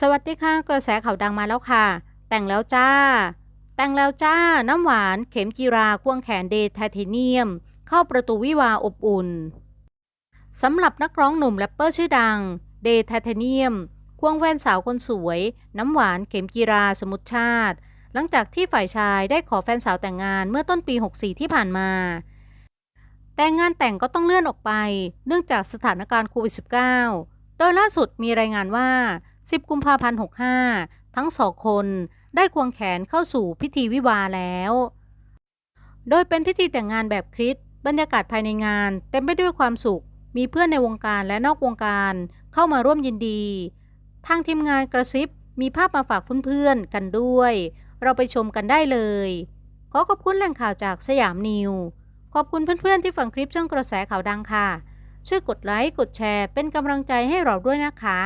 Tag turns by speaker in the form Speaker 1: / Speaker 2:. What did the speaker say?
Speaker 1: สวัสดีค่ะ กระแสข่าวดังมาแล้วค่ะ แต่งแล้วจ้า แต่งแล้วจ้า น้ำหวาน เข็มจีราควงแขนเดทไทเทเนียม เข้าประตูวิวาอบอุ่นสำหรับนักร้องหนุ่มแรปเปอร์ชื่อดัง เดทไทเทเนียม ควงแฟนสาวคนสวย น้ำหวาน เข็มจีราสมุทรชาติ หลังจากที่ฝ่ายชายได้ขอแฟนสาวแต่งงานเมื่อต้นปี 64 ที่ผ่านมา แต่งานแต่งก็ต้องเลื่อนออกไป เนื่องจากสถานการณ์โควิด -19 โดยล่าสุดมีรายงานว่า 10 กุมภาพันธ์ 65 ทั้งสองคนได้ควงแขนเข้าสู่พิธีวิวาแล้ว โดยเป็นพิธีแต่งงานแบบคริสต์บรรยากาศภายในงาน เต็มไปด้วยความสุข มีเพื่อนในวงการและนอกวงการเข้ามาร่วมยินดี ทางทีมงานกระซิบมีภาพมาฝากเพื่อนๆกันด้วย เราไปชมกันได้เลย ขอขอบคุณแหล่งข่าวจากสยามนิว ขอบคุณเพื่อนๆที่ฟังคลิปช่องกระแสข่าวดังค่ะ ช่วยกดไลค์ กดแชร์ เป็นกำลังใจให้เราด้วยนะคะ